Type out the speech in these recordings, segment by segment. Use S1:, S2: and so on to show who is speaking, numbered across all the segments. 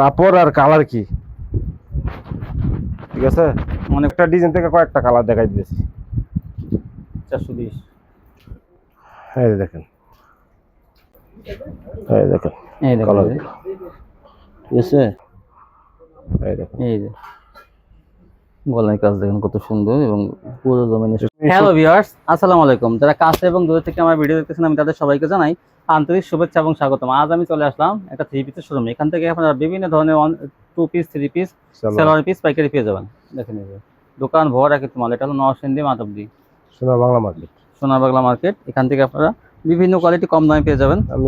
S1: কাপড় আর কালার কি? ঠিক আছে? অনেকটা ডিজাইন থেকে কয়েকটা কালার দেখাই দিয়েছি
S2: চারশো বিশ।
S1: এই দেখেন। এই দেখেন
S2: এই দেখুন
S1: কালার ঠিক আছে? এই দেখেন।
S2: এই যে। গলায় কাজ দেখেন কত সুন্দর এবং পুরো জমিনে হ্যালো ভিউয়ার্স আসসালামু আলাইকুম। যারা কাছে এবং দূর থেকে আমার ভিডিও দেখতেছেন আমি তাদের সবাইকে জানাই আন্তরিক শুভেচ্ছা এবং স্বাগতম। আজ আমি চলে আসলাম একটা থ্রি পিসের শোরুমে এখান থেকে আপনারা বিভিন্ন ধরনের two piece three piece salwar piece পাইকারি পেয়ে যাবেন। দেখেন এই যে। দোকান ভরা কিন্তু মাল এটা হলো নরসিংদী মাধবদী।
S1: শোনা বাংলা মার্কেট
S2: সোনার বাংলা মার্কেট এখান থেকে আপনারা বিভিন্ন কোয়ালিটি কম দামে পেয়ে যাবেন।
S1: আমি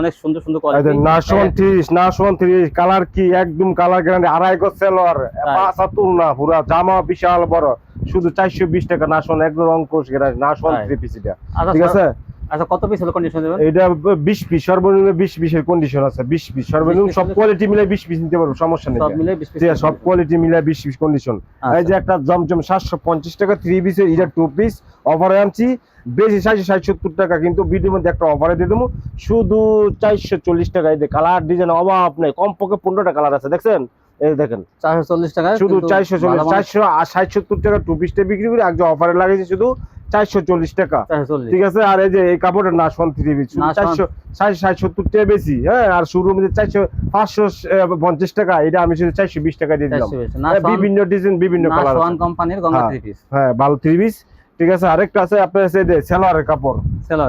S2: অনেক সুন্দর সুন্দর কোয়ালিটি
S1: নাশন ত্রিশ নাশন ত্রিশ কালার কি? একদম কালার গ্যারান্টি আড়াই গজ সেলোয়ার পাঁচ হাত না পুরা জামা বিশাল বড়। শুধু চারশো বিশ টাকা নাশন একদম অঙ্কুশ গ্যারান্টি নাশন
S2: তাই।
S1: থ্রি পিস এটা।
S2: আচ্ছা
S1: ঠিক আছে?
S2: আচ্ছা কত পিস হলো কন্ডিশন দেবেন
S1: এটা বিশ পিস সর্বনিম্ন বিশ পিসের কন্ডিশন আছে বিশ পিস সর্বনিম্ন সব কোয়ালিটি মিলে বিশ পিস নিতে পারব সমস্যা নেই।
S2: সব মিলে বিশ পিস
S1: সব কোয়ালিটি মিলে বিশ পিস কন্ডিশন। এই যে একটা জমজম সাতশো পঞ্চাশ টাকা থ্রি পিসের এটা টু পিস অফারে আনছি বেশি চারশো ষাট সত্তর টাকা কিন্তু ভিডিওর মধ্যে একটা অফারে দিয়ে দেবো। শুধু চারশো চল্লিশ টাকা এই কালার ডিজাইন অভাব নেই কমপক্ষে পনেরোটা কালার আছে দেখছেন? এই দেখেন
S2: টাকা
S1: শুধু টাকা টু পিসটা বিক্রি করে অফারে লাগিয়েছে শুধু টাকা। ঠিক আছে? আর এই যে এই কাপড়টা না থ্রি পিস টাকা বেশি হ্যাঁ? আর টাকা এটা আমি শুধু চারশো বিশ টাকা দিয়ে দিলাম। হ্যাঁ, বিভিন্ন ডিজাইন বিভিন্ন কালার
S2: কোম্পানির গঙ্গা
S1: হ্যাঁ।
S2: থ্রি পিস
S1: হ্যাঁ ভালো থ্রি পিস ঠিক আছে আরেকটা আছে আপনার আছে যে সেলোয়ারের কাপড়।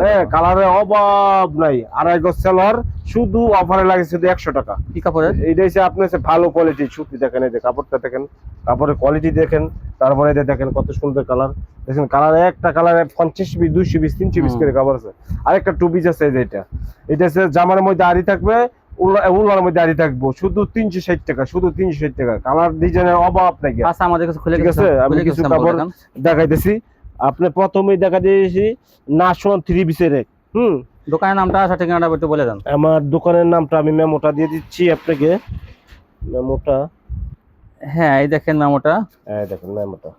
S1: হ্যাঁ কালারের অভাব নাই। আড়াই গজ সেলোয়ার শুধু অফারে লাগে শুধু একশো টাকা।
S2: কি কাপড়ের?
S1: এইটা হচ্ছে আপনার ভালো কোয়ালিটি সুতি দেখেন এই যে কাপড়টা দেখেন। কাপড়ের কোয়ালিটি দেখেন তারপরে এই দেখেন কত সুন্দর কালার দেখেন কালার একটা কালারে পঞ্চাশ পিস দুইশো পিস তিনশো পিস করে কাপড় আছে। আরেকটা টু পিস আছে এটা। এটা হচ্ছে জামার মধ্যে আড়ি থাকবে উল্লা- উল্লার মধ্যে আড়ি থাকব। শুধু তিনশো ষাট টাকা শুধু তিনশো ষাট টাকা। কালার ডিজাইনের অভাব নাকি
S2: আচ্ছা আমাদের কাছে খুলে গেছে
S1: আমি কিছু কাপড় দেখাইতেছি। আপনি প্রথমেই দেখা দিয়েছি নাশন থ্রি পিসের হুম?
S2: দোকানের নামটা আচ্ছা ঠিকানাটা একটু বলে দেন।
S1: আমার দোকানের নামটা আমি মেমোটা দিয়ে দিচ্ছি আপনাকে। মেমোটা?
S2: হ্যাঁ এই দেখেন মেমোটা।
S1: এই দেখেন মেমোটা।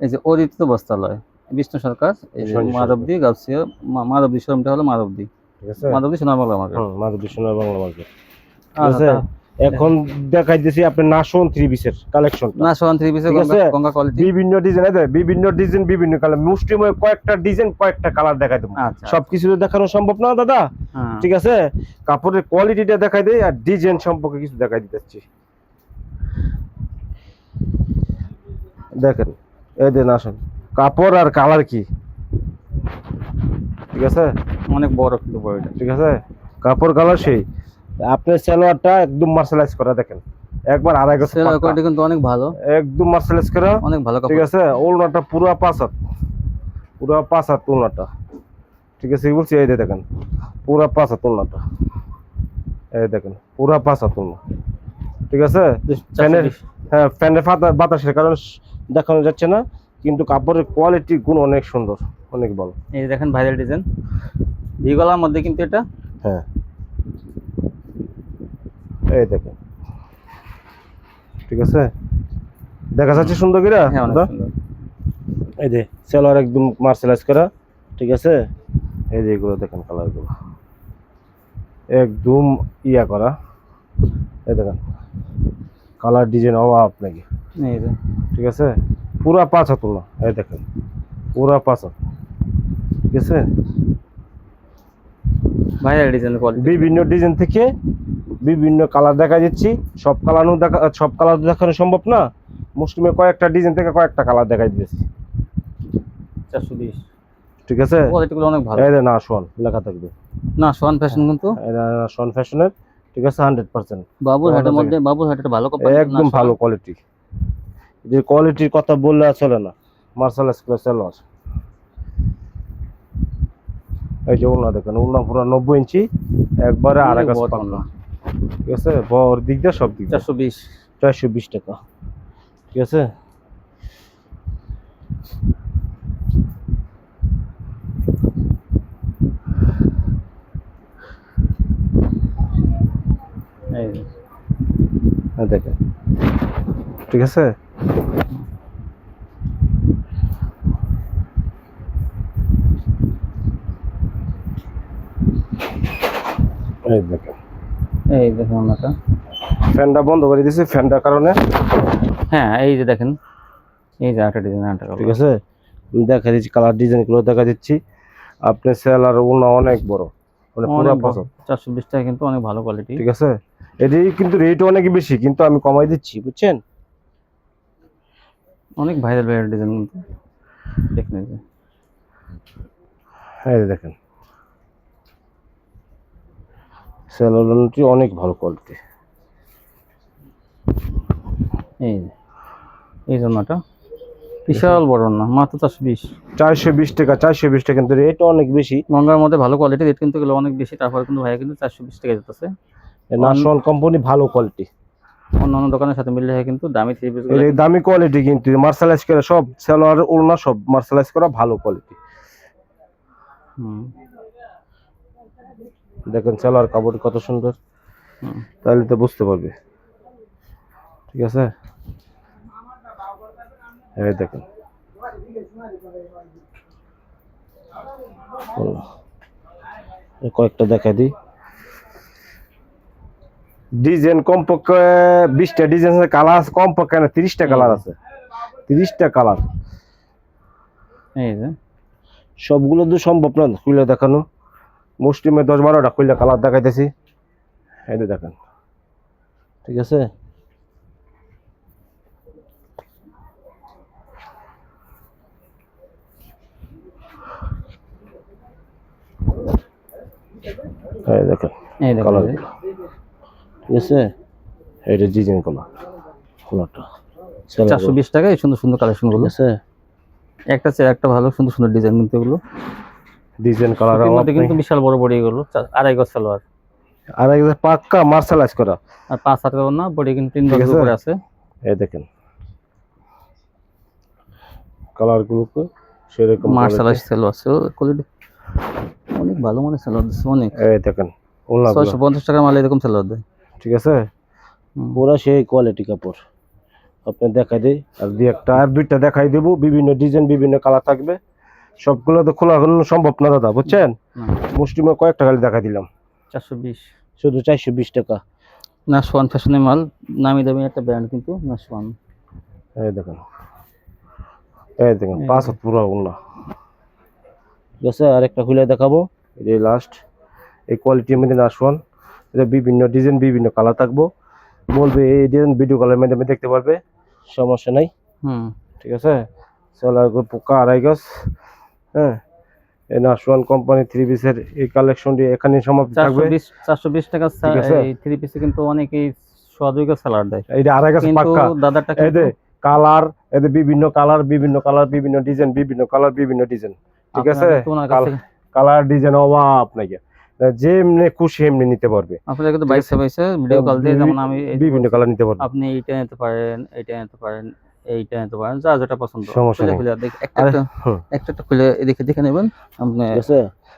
S2: এই যে অদিত বস্ত্রালয় বিষ্ণু সরকার। মাধবদী গাউসিয়া মা- মাধবদী শোরুমটা হলো মাধবদী।
S1: ঠিক আছে?
S2: মাধবদী সোনার বাংলা মার্কেট
S1: হুম মাধবী সোনার বাংলা মার্কেট
S2: আচ্ছা
S1: এখন দেখাইতেছি আপনি নাশন থ্রি পিসের কালেকশন
S2: না সোয়ান থ্রি পিসের গঙ্গা কোয়ালিটি
S1: বিভিন্ন ডিজাইন আছে বিভিন্ন ডিজাইন বিভিন্ন কালার মুষ্টিময় কয়েকটা ডিজাইন কয়েকটা কালার দেখাই দেবো।
S2: আচ্ছা।
S1: সবকিছু তো দেখানো সম্ভব না দাদা?
S2: হ্যাঁ।
S1: ঠিক আছে? কাপড়ের কোয়ালিটিটা দেখাই দেই আর ডিজাইন সম্পর্কে কিছু দেখাই দিতেছি দেখেন এই দেন আসুন কাপড় আর কালার কি? ঠিক আছে?
S2: অনেক বড় কিন্তু বড়টা
S1: ঠিক আছে? কাপড় কালার সেই। আপনার সালোয়ারটা একদম মার্শালাইজ করা দেখেন। একবার আড়াই গজ
S2: সেলার
S1: পাক্কা।
S2: কোয়ালিটি কিন্তু অনেক ভালো।
S1: একদম মার্শালাইজ করা।
S2: অনেক ভালো
S1: ঠিক আছে? ওলনাটা পুরো পাঁচ হাত পুরো পাঁচ হাত ওলনাটা ঠিক আছে? বলছি এই দেখেন। পুরো পাঁচ হাত ওলনাটা এই দেখেন পুরো পাঁচ হাত ওলনা ঠিক আছে? ফ্যানের হ্যাঁ ফ্যানের বাতাসের কারণে দেখানো যাচ্ছে না কিন্তু কাপড়ের কোয়ালিটি গুণ অনেক সুন্দর অনেক ভালো।
S2: এই দেখেন ভাইরাল ডিজাইন ভি গলার মধ্যে কিন্তু এটা
S1: হ্যাঁ। এই দেখেন ঠিক আছে? দেখা যাচ্ছে সুন্দর করে?
S2: হ্যাঁ
S1: এই যে সেলোয়ার একদম মার্শালাইজ করা ঠিক আছে? এই যে এগুলো দেখেন কালারগুলো একদম ইয়া করা। এই দেখেন কালার ডিজাইন অভাব নাকি?
S2: এই যে।
S1: ঠিক আছে? পুরা পাঁচ হাত না এই দেখেন। পুরা পাঁচ হাত। ঠিক আছে?
S2: ভাইরাল ডিজাইন
S1: বিভিন্ন ডিজাইন থেকে বিভিন্ন কালার দেখা যাচ্ছি। সব কালার দেখা সব কালার দেখানো সম্ভব না। মুসলিমে কয়েকটা ডিজাইন থেকে কয়েকটা কালার
S2: চারশো বিশ।
S1: ঠিক আছে?
S2: অনেক ভালো।
S1: এই না লেখা থাকবে।
S2: না সোয়ান ফ্যাশন কিন্তু।
S1: ফ্যাশনের ঠিক আছে হান্ড্রেড পার্সেন্ট
S2: বাবুর হাটের মধ্যে বাবুর হাটের ভালো কোম্পানি
S1: একদম ভালো কোয়ালিটি যে কোয়ালিটির কথা বললে আর চলে না। মার্শাল স্কুলের সেলোয়ার এই যে উল্না দেখেন উল্না পুরো নব্বই ইঞ্চি। একবারে আড়াই গাছ পাল্লা ঠিক আছে? বর দিক দিয়ে সব দিক
S2: চারশো বিশ।
S1: চারশো বিশ টাকা। ঠিক আছে?
S2: এই যে।
S1: দেখেন। ঠিক আছে? এই দেখেন।
S2: এই দেখুন ওনাটা
S1: ফ্যানটা বন্ধ করে দিয়েছি ফ্যানটার কারণে।
S2: হ্যাঁ এই যে দেখেন এই যে একটা ডিজাইন একটা
S1: ঠিক আছে? আমি দেখা দিচ্ছি কালার ডিজাইনগুলো দেখা দিচ্ছি। আপনার সেল আর ওনা অনেক বড় মানে পুরো পছন্দ
S2: চারশো বিশ টাকা কিন্তু অনেক ভালো কোয়ালিটি
S1: ঠিক আছে? এটি কিন্তু রেট অনেক বেশি কিন্তু আমি কমাই দিচ্ছি বুঝছেন?
S2: অনেক ভাইরাল ভাইরাল ডিজাইন কিন্তু। দেখুন এই
S1: দেখেন। সেলটি অনেক ভালো কোয়ালিটি
S2: এই যে এই জন্যটা বিশাল বড় না মাত্র চারশো বিশ।
S1: চারশো বিশ টাকা চারশো বিশ টাকা কিন্তু রেট অনেক বেশি।
S2: গঙ্গার মধ্যে ভালো কোয়ালিটি রেট কিন্তু অনেক বেশি তারপরে কিন্তু ভাইয়া কিন্তু চারশো বিশ টাকা যেতেছে
S1: নাশওয়ান কোম্পানি ভালো কোয়ালিটি
S2: অন্যান্য দোকানের সাথে মিলে কিন্তু দামি থ্রি পিস
S1: দামি কোয়ালিটি কিন্তু মার্শালাইজ করা সব সেলোয়ার ওড়না সব মার্শালাইজ করা ভালো কোয়ালিটি দেখেন সেলোয়ার কাপড় কত সুন্দর। তাহলে তো বুঝতে পারবে। ঠিক আছে? এই দেখেন। কয়েকটা দেখা দিই। ডিজাইন কমপক্ষে বিশটা ডিজাইন আছে কালার আছে কমপক্ষে না তিরিশটা কালার আছে। তিরিশটা কালার।
S2: এই
S1: সবগুলো তো সম্ভব না খুলে দেখানো। মুসলিমে দশ বারোটা খুলে কালার দেখাইতেছি। এই দেখেন। ঠিক আছে? এই দেখেন
S2: এই
S1: কালার ঠিক আছে? এইটা ডিজাইন কালার কালারটা
S2: চারশো বিশ টাকা এই সুন্দর সুন্দর
S1: আছে।
S2: একটা চেয়ে একটা ভালো সুন্দর সুন্দর ডিজাইন কিন্তু এগুলো।
S1: ডিজাইন কালার
S2: মধ্যে কিন্তু বিশাল বড় বডি এগুলো। আড়াই গজ সালোয়ার
S1: এই যে পাক্কা মার্শালাইজ করা।
S2: আর পাঁচ হাত না বডি কিন্তু তিন গজ উপরে আছে।
S1: এই দেখেন। কালারগুলো সেরকম
S2: মার্শালাইজ সালোয়ার আছে কোয়ালিটি অনেক ভালো মানে সালোয়ার দিচ্ছে অনেক।
S1: এই দেখেন ওলা
S2: ছয়শো পঞ্চাশ টাকার মাল এরকম সালোয়ার দেয়
S1: ঠিক আছে। পুরো সেই কোয়ালিটি কাপড়। আপনি দেখাই দিই আর দুই একটা আর দুইটা দেখাই দেবো। বিভিন্ন ডিজাইন বিভিন্ন কালার থাকবে। সবগুলো তো খোলা সম্ভব না দাদা বুঝছেন?
S2: না,
S1: মুসলিমে কয়েকটা খালি দেখা দিলাম।
S2: চারশো বিশ।
S1: শুধু চারশো বিশ টাকা।
S2: নাশওয়ান ফ্যাশনের মাল নামি দামি একটা ব্র্যান্ড কিন্তু নাশওয়ান
S1: এই দেখেন। এই দেখেন পাঁচ হাত পুরো উন্না ঠিক আছে আর একটা খুলে দেখাবো। এই লাস্ট এই কোয়ালিটির মধ্যে নাশওয়ান এটা বিভিন্ন ডিজাইন বিভিন্ন কালার থাকব। বলবে এই ডিজাইন ভিডিও কলের মাধ্যমে দেখতে পারবে। সমস্যা নাই।
S2: হুম।
S1: ঠিক আছে? সেলার পোকা আড়াই গাছ হ্যাঁ? কোম্পানি থ্রি পিসের এই কালেকশনটি এখানে সমাপ্ত থাকবে।
S2: বিশ চারশো বিশ টাকা এই থ্রি পিসে কিন্তু অনেকেই দেয়।
S1: আড়াই গাছ পাক্কা। কালার বিভিন্ন কালার বিভিন্ন কালার বিভিন্ন ডিজাইন বিভিন্ন কালার বিভিন্ন ডিজাইন ঠিক আছে? কালার ডিজাইন অভাব নাকি খুশি এমনি নিতে পারবে।
S2: আপনারা কিন্তু বাইসে বাইসে ভিডিও কল দিয়ে যেমন আমি
S1: বিভিন্ন কালার নিতে পারবে।
S2: আপনি এইটা নিতে পারেন এইটা নিতে পারেন। এইটা নিতে পারেন যা যেটা পছন্দ।
S1: সমস্যা
S2: খুলে
S1: নেই।
S2: খুলে দেখ একটা একটা খুলে এদিকে দেখে নেবেন। আপনি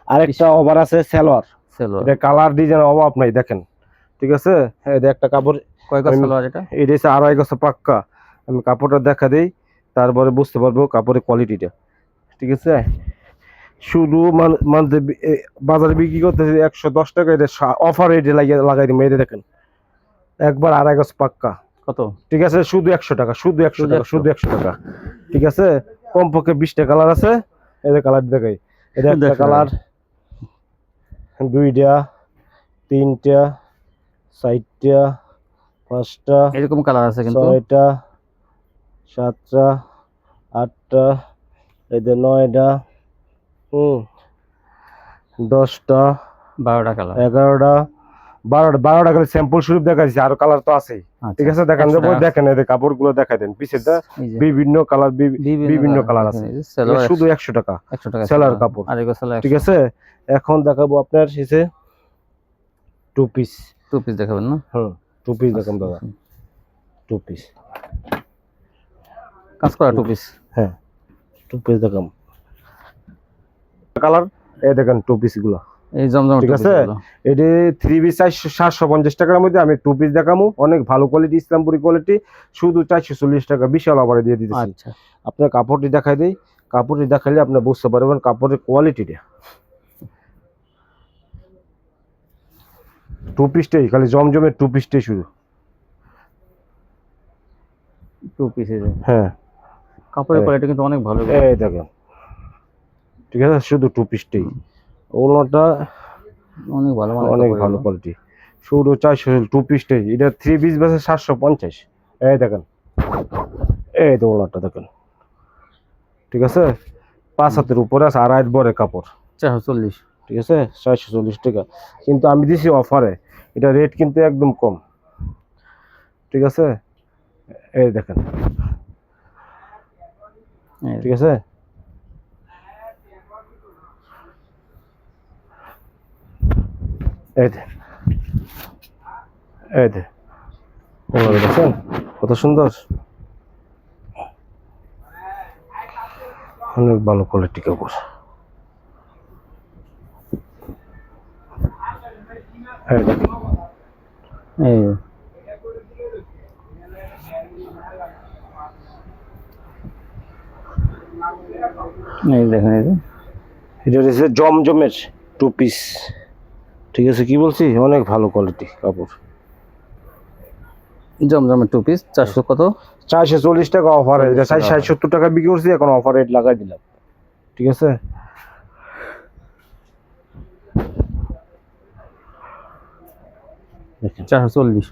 S1: আরেকটা ওভার আছে সালোয়ার।
S2: সালোয়ার।
S1: এটা কালার ডিজাইন অভাব নাই দেখেন। ঠিক আছে? যে একটা কাপড়
S2: কয় গজ
S1: আমি-
S2: এটা?
S1: এটা হচ্ছে আড়াই গছ পাক্কা। আমি কাপড়টা দেখা দিই তারপরে বুঝতে পারব কাপড়ের কোয়ালিটিটা। ঠিক আছে? শুধু মান- বাজারে বিক্রি করতেছে একশো দশ টাকা এটা অফার রেটে লাগিয়ে লাগাই দিই মেয়েদের দেখেন। একবার আড়াই গছ পাক্কা।
S2: কত?
S1: ঠিক আছে শুধু একশো টাকা শুধু একশো টাকা শুধু একশো টাকা। ঠিক আছে কমপক্ষে বিশটা কালার আছে। এদের কালার দেখাই। এটা একটা কালার দুইটা তিনটা চারটা পাঁচটা
S2: এরকম কালার আছে কিন্তু।
S1: ছয়টা সাতটা আটটা এদের নয়টা হুম দশটা
S2: বারোটা কালার।
S1: এগারোটা বারোটা বারোটা করে স্যাম্পল স্বরূপ দেখা আরও কালার তো আছেই। ঠিক আছে দেখেন
S2: একশো
S1: দেখেন এদের কাপড়গুলো দেখাই দেন পিছেরটা বিভিন্ন কালার বিভিন্ন colour আছে। শুধু একশো টাকা। সেলার কাপড়।
S2: আড়াই গজ সালোয়ার
S1: ঠিক আছে? এখন দেখাবো আপনার শেষে টু পিস
S2: টু পিস দেখাবেন না?
S1: হুম টু পিস দেখাম দাদা। টু পিস
S2: কাজ করা টু পিস
S1: হ্যাঁ টু পিস দেখাম কালার এই দেখেন টু পিসগুলো।
S2: এই জমজম
S1: ঠিক আছে? এটি থ্রি পিস চারশো সাতশো পঞ্চাশ টাকার মধ্যে আমি টু পিস দেখামু। অনেক ভালো কোয়ালিটি ইসলামপুরি কোয়ালিটি শুধু চারশো চল্লিশ টাকা বিশাল অফারে দিয়ে দিতেছি।
S2: আচ্ছা।
S1: আপনার কাপড়টি দেখাই দিই। কাপড়টি দেখালে আপনি বুঝতে পারবেন কাপড়ের কোয়ালিটিটা টু পিসটাই খালি জমজমের টু পিসটাই শুধু।
S2: টু পিসের
S1: হ্যাঁ।
S2: কাপড়ের কোয়ালিটি কিন্তু অনেক ভালো।
S1: এই দেখেন। ঠিক আছে? শুধু টু পিসটাই ওনাটা
S2: অনেক ভালো
S1: অনেক ভালো কোয়ালিটি শুধু চারশো টু পিসটাই এটা থ্রি পিস বেসে সাতশো পঞ্চাশ। এই দেখেন। এই তো ওনারটা দেখেন। ঠিক আছে? পাঁচ হাতের উপরে আছে আড়াই বরে কাপড়।
S2: চারশো চল্লিশ।
S1: ঠিক আছে? ছয়শো চল্লিশ টাকা। কিন্তু আমি দিছি অফারে এটা রেট কিন্তু একদম কম। ঠিক আছে? এই দেখেন। ঠিক আছে? এই দে। ওগুলো দেখছেন কত সুন্দর। অনেক ভালো কোয়ালিটি কাপড়। এই
S2: এই। দেখেন
S1: এটা হচ্ছে জমজমের টু পিস ঠিক আছে কি বলছি অনেক ভালো কোয়ালিটি কাপড়।
S2: জমজমের টু পিস চারশো কত?
S1: চারশো চল্লিশ টাকা অফার এটা
S2: 40 টাকা
S1: ষাট সত্তর টাকা বিক্রি করছি এখন অফার রেট লাগাই দিলাম। ঠিক আছে?
S2: চারশো চল্লিশ।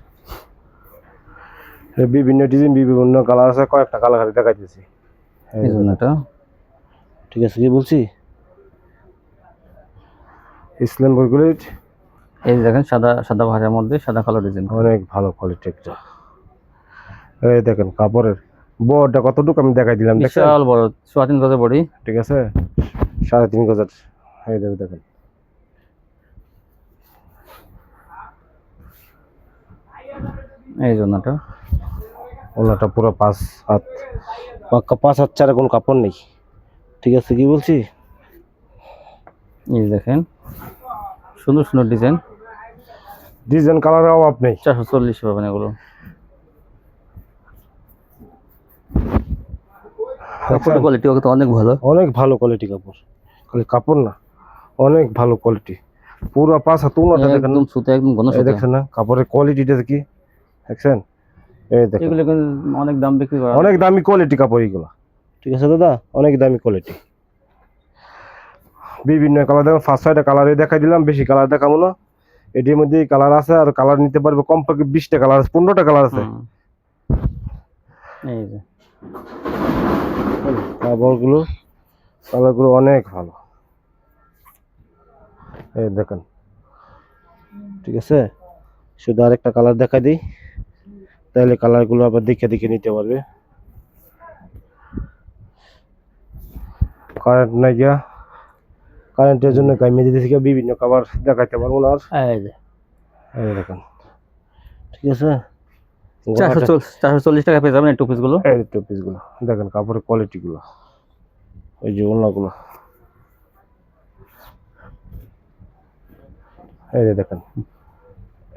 S1: বিভিন্ন ডিজাইন বিভিন্ন কালার আছে কয়েকটা কালার খালি দেখাইতেছি ঠিক আছে কি বলছি ইসলাম বইগুলি
S2: এই দেখেন সাদা সাদা ভাজার মধ্যে সাদা কালো ডিজাইন।
S1: অনেক ভালো কোয়ালিটি একটা। এই দেখেন কাপড়ের বড়টা কতটুকু আমি দেখাই দিলাম
S2: বিশাল বড় সোয়া তিন গজের বডি।
S1: ঠিক আছে? সাড়ে তিন গজার। এই দেখো দেখেন।
S2: এই জন্য এটা
S1: ওনাটা পুরো পাঁচ হাত পাঁচ হাত ছাড়া কোনো কাপড় নেই। ঠিক আছে কি বলছি?
S2: এই দেখেন। সুন্দর সুন্দর ডিজাইন
S1: ডিজাইন কালারের অভাব নেই।
S2: চারশো চল্লিশ পাবেন এগুলো। কাপড়ের কোয়ালিটি তো অনেক ভালো।
S1: অনেক ভালো কোয়ালিটি কাপড়। খালি কাপড় না অনেক ভালো কোয়ালিটি পুরো পাঁচ হাত ওনাটা দেখেন
S2: একদম সুতো একদম ঘন সুতো।
S1: দেখছেন না কাপড়ের কোয়ালিটিটা কি দেখছেন? এই দেখেন।
S2: এগুলো অনেক দাম বিক্রি করা
S1: অনেক দামি কোয়ালিটি কাপড় এগুলো। ঠিক আছে দাদা? অনেক দামি কোয়ালিটি বিভিন্ন কালার দেখো ফার্স্ট সাইডে কালারে দেখাই দিলাম বেশি কালার দেখাবো না। এটির মধ্যে কালার আছে আর কালার নিতে পারবে কমপক্ষে বিশটা কালার আছে পনেরোটা কালার আছে।
S2: এই যে।
S1: কাপড়গুলো কালারগুলো অনেক ভালো। এই দেখেন। ঠিক আছে? শুধু আরেকটা কালার দেখা দিই। তাহলে কালারগুলো আবার দেখে দেখে নিতে পারবে। কারেন্ট নাই গিয়া। কারেন্টের জন্য কামিয়ে থেকে বিভিন্ন কালার দেখাইতে পারব না আর।
S2: এই যে।
S1: দেখেন। ঠিক আছে।
S2: চারশো চল্লিশ টাকা পেয়ে যাবেন এই টু পিসগুলো
S1: এই টু পিসগুলো দেখেন কাপড়ের কোয়ালিটিগুলো এই যে ওনাগুলো এই যে দেখেন।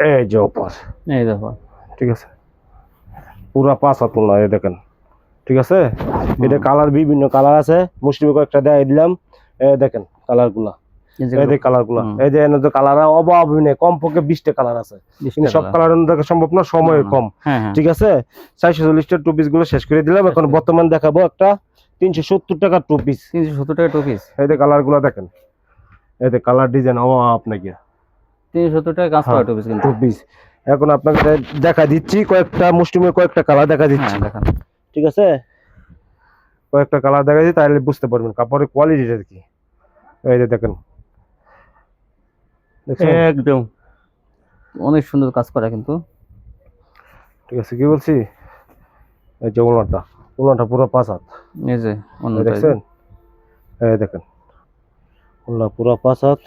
S1: এই যে অপার
S2: এই
S1: ঠিক আছে? পুরা পাঁচ হাত এই দেখেন। ঠিক আছে? এটা কালার বিভিন্ন কালার আছে। মুসলিমে কয়েকটা দেখাই দিলাম। এই দেখেন কালারগুলা।
S2: এই যে
S1: কালারগুলা। এই যে এনে কালার অভাব নেই কমপক্ষে বিশটা কালার আছে। সব। কালার। দেখা সম্ভব না সময় কম।
S2: হ্যাঁ হ্যাঁ।
S1: ঠিক আছে? চারশো চল্লিশটা টু পিসগুলো শেষ করে দিলাম। এখন বর্তমান দেখাবো একটা তিনশো সত্তর টাকা টু পিস
S2: তিনশো সত্তর টাকা টু পিস
S1: এই যে কালারগুলো দেখেন। এই যে কালার ডিজাইন অভাব আপনাকে
S2: তিনশো সত্তর টাকা কাজ করা। টু পিস কিন্তু।
S1: টু পিস এখন আপনাকে দেখা দিচ্ছি কয়েকটা মুসলিমের কয়েকটা কালার দেখা দিচ্ছি।
S2: হ্যাঁ দেখেন।
S1: ঠিক আছে? কয়েকটা কালার দেখা দিচ্ছি তাহলে বুঝতে পারবেন। কাপড়ের কোয়ালিটিটা কি। এই যে দেখেন?
S2: একদম। অনেক সুন্দর কাজ করা কিন্তু।
S1: ঠিক আছে কি বলছি? এই যে ওনাটা ওনাটা পুরো পাঁচ হাত।
S2: এই যে
S1: এই
S2: যে।
S1: দেখছেন? এই দেখেন। ওনা পুরো পাঁচ হাত।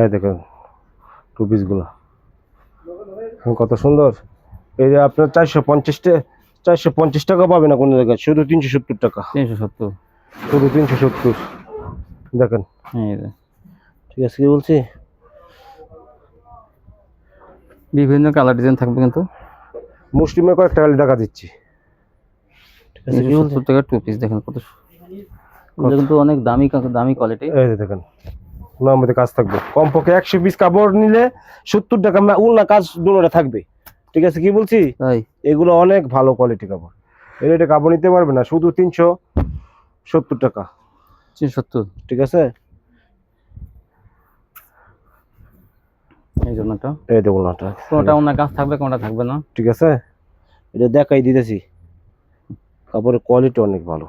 S1: এই দেখেন টু পিসগুলো কত সুন্দর। এই যে আপনার চারশো পঞ্চাশটা চারশো পঞ্চাশ টাকা পাবে না কোনো জায়গায়। শুধু তিনশো সত্তর টাকা।
S2: তিনশো সত্তর।
S1: শুধু তিনশো সত্তর। দেখেন। ঠিক আছে কি বলছি?
S2: বিভিন্ন কালার ডিজাইন থাকবে কিন্তু।
S1: মুসলিমের কয়েকটা খালি দেখা দিচ্ছি। ঠিক আছে কি বলছি?
S2: টাকা টু পিস দেখেন কত কিন্তু অনেক দামি দামি কোয়ালিটি
S1: এই যে দেখেন ওনার মধ্যে কাজ থাকবে। কমপক্ষে একশো পিস কাপড় নিলে সত্তর টাকা কাজ থাকবে। ঠিক আছে কি বলছি? এগুলো অনেক ভালো কোয়ালিটি কাপড়। এই রেটে কাপড় নিতে পারবে না শুধু তিনশো সত্তর টাকা।
S2: সত্তর।
S1: ঠিক আছে?
S2: এই জন্য একটা
S1: এই দেখুন ওটা
S2: কোনটা অন্য কাজ থাকবে কোনটা থাকবে না?
S1: ঠিক আছে? এটা দেখাই দিতেছি। কাপড়ের কোয়ালিটি অনেক ভালো।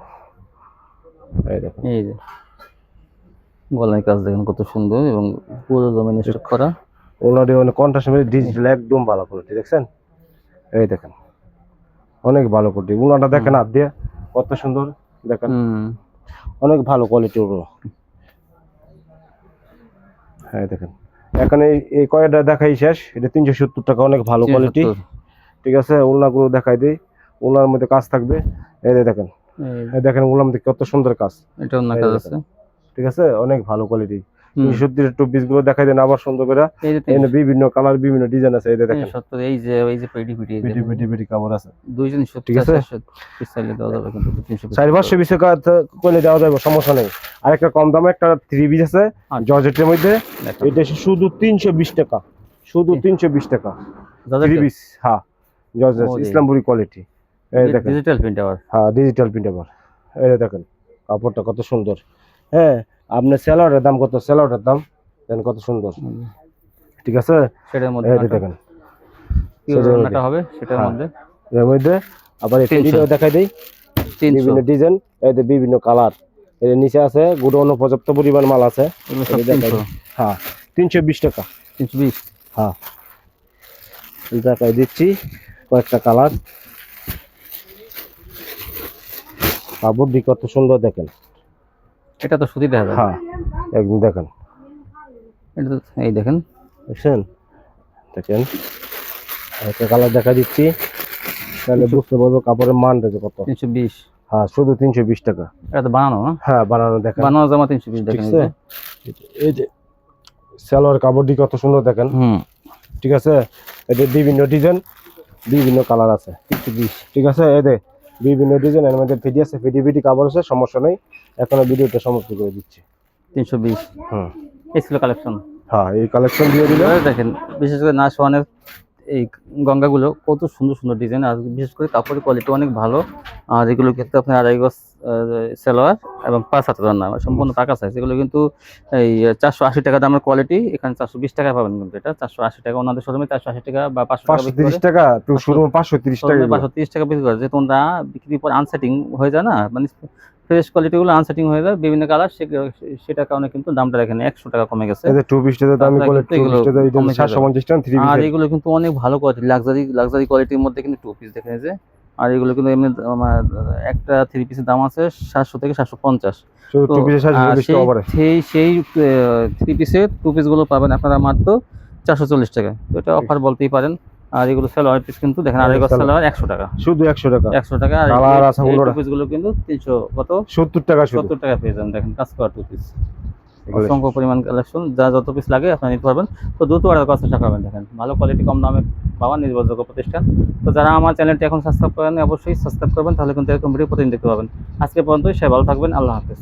S1: এই দেখুন
S2: এই যে। গলায় কাজ দেখেন কত সুন্দর এবং পুরো জমিন স্টক করা।
S1: ওনার মানে কন্ট্রাস্ট ডিজিটাল একদম ভালো কোয়ালিটি দেখছেন? এই দেখেন। অনেক ভালো কোয়ালিটি উনাটা দেখেন হাত দিয়ে কত সুন্দর। দেখেন। অনেক ভালো কোয়ালিটি ওগুলো। হ্যাঁ দেখেন। এখানে এই- কয়েকটা কয়টা দেখাই শেষ। এটা তিনশো সত্তর টাকা অনেক ভালো কোয়ালিটি ঠিক আছে ওলনাগুলো দেখাই দিই। ওলনার মধ্যে কাজ থাকবে। এই দেখেন। দেখেন উলনার মধ্যে কত সুন্দর কাজ।
S2: এটা অন্য কাজ আছে।
S1: ঠিক আছে অনেক ভালো কোয়ালিটি পিসগুলো দেখাই দেন আবার সুন্দর করে। বিভিন্ন কালার বিভিন্ন ডিজাইন আছে এই যে দেখেন।
S2: সত্তর এই যে এই যে পেডি পিডি এই যে
S1: পিটি পিটি পিটি আছে।
S2: দুইজন
S1: ঠিক আছে?
S2: চাইলে দেওয়া যাবে কিন্তু তিনশো
S1: চার পাঁচশো বিশে করলে দেওয়া যাবে সমস্যা নেই। আর একটা কম দামে একটা থ্রি পিস আছে
S2: আচ্ছা।
S1: জর্জেটের মধ্যে। এটা শুধু তিনশো বিশ টাকা। শুধু তিনশো বিশ টাকা। থ্রি পিস হ্যাঁ জর্জেট ইসলামপুরি কোয়ালিটি এই দেখেন।
S2: ডিজিটাল প্রিন্ট আবার।
S1: হ্যাঁ ডিজিটাল প্রিন্ট আবার। এই দেখেন কাপড়টা কত সুন্দর। হ্যাঁ আপনার স্যালোয়ারের দাম কত? স্যালোয়ারের দাম দেখেন কত সুন্দর। ঠিক আছে?
S2: সেটার মধ্যে
S1: এই দেখেন।
S2: কি
S1: সেটার
S2: হবে? সেটার
S1: হ্যাঁ।
S2: মধ্যে।
S1: এর মধ্যে আবার। পেটিটাও দেখাই দিই। বিভিন্ন ডিজাইন এই যে বিভিন্ন কালারের নিচে আছে গুডাউনে পর্যাপ্ত পরিমাণ মাল আছে। হ্যাঁ তিনশো বিশ টাকা।
S2: তিনশো বিশ।
S1: হ্যাঁ। দেখাই দিচ্ছি কয়েকটা কালার কাপড়টি কত সুন্দর দেখেন।
S2: এটা তো সুতি দেখা যায়
S1: হ্যাঁ একদম দেখেন।
S2: এটা তো এই দেখেন।
S1: দেখছেন? দেখেন। একটা কালার দেখা দিচ্ছি। তাহলে বুঝতে পারব কাপড়ের মানটা যে কত।
S2: তিনশো বিশ।
S1: হ্যাঁ শুধু তিনশো বিশ টাকা।
S2: এটা তো বানানো না?
S1: হ্যাঁ বানানো দেখেন।
S2: বানানো জামা তিনশো বিশ
S1: ঠিক
S2: দেখেন এই
S1: আছে
S2: যে।
S1: এই যে সালোয়ার কাপড়টি কত সুন্দর দেখেন।
S2: হুম।
S1: ঠিক আছে? এদের বিভিন্ন ডিজাইন বিভিন্ন কালার আছে।
S2: তিনশো বিশ।
S1: ঠিক আছে? এদের বিভিন্ন ডিজাইনের মধ্যে ফিডি আছে ফিডি ফিডি কাপড় আছে সমস্যা নেই। এখন ভিডিওটা সমাপ্ত করে দিচ্ছি।
S2: তিনশো বিশ।
S1: হুম।
S2: এই ছিল কালেকশন
S1: হ্যাঁ এই কালেকশন দিয়ে দিলে
S2: দেখেন বিশেষ করে নাচ ওয়ানের এই গঙ্গাগুলো কত সুন্দর সুন্দর ডিজাইন আর বিশেষ করে কাপড়ের কোয়ালিটি অনেক ভালো। আর এগুলো কিন্তু আপনার আড়াই গজ সেলোয়ার এবং পাঁচ হাতের রান্না সম্পূর্ণ পাকা সাইজ এগুলো কিন্তু এই চারশো আশি টাকা দামের কোয়ালিটি এখানে চারশো বিশ টাকা পাবেন কিন্তু এটা। চারশো আশি টাকা ওনাদের শোরুমে চারশো আশি টাকা বা পাঁচশো টাকা
S1: পাঁচশো তিরিশ টাকা পাঁচশো তিরিশ টাকা।
S2: পাঁচশো তিরিশ টাকা বিক্রি করে। যেহেতু ওনারা বিক্রি পর আনসেটিং হয়ে যায় না মানে ফ্রেশ কোয়ালিটিগুলো আনসেটিং হয়ে যায় বিভিন্ন কালার সেটার কারণে কিন্তু দামটা এখানে একশো টাকা কমে গেছে। আর এগুলো কিন্তু অনেক ভালো কোয়ালিটি লাক্সারি লাক্সারি কোয়ালিটির মধ্যে কিন্তু টু পিস দেখে যে। আর এগুলো কিন্তু এমনি একটা থ্রি পিসের দাম আছে সাতশো থেকে সাতশো পঞ্চাশ। সেই সেই থ্রি পিসের টু পিসগুলো পাবেন আপনারা মাত্র চারশো চল্লিশ টাকা তো এটা অফার বলতেই পারেন। আর এগুলো সেলোয়ার পিস কিন্তু দেখেন আড়াই গজ
S1: সালোয়ার।
S2: সেলোয়ার একশো টাকা।
S1: শুধু একশো টাকা।
S2: একশো টাকা আর
S1: আছে
S2: পিসগুলো কিন্তু তিনশো কত?
S1: সত্তর টাকা
S2: সত্তর টাকা পেয়ে যাবেন দেখেন কাজ করা টু পিস অসংখ্য পরিমাণ কালেকশন যা যত পিস লাগে আপনারা নিতে পারবেন। তো দ্রুত অর্ডার করার চেষ্টা করবেন দেখেন ভালো কোয়ালিটি কম দামে পাওয়া নির্ভরযোগ্য প্রতিষ্ঠান। তো যারা আমার চ্যানেলটি এখন সাবস্ক্রাইব করেন অবশ্যই সাবস্ক্রাইব করবেন তাহলে কিন্তু এরকম ভিডিও প্রতিদিন দেখতে পাবেন। আজকে পর্যন্ত সে ভালো থাকবেন আল্লাহ হাফেজ।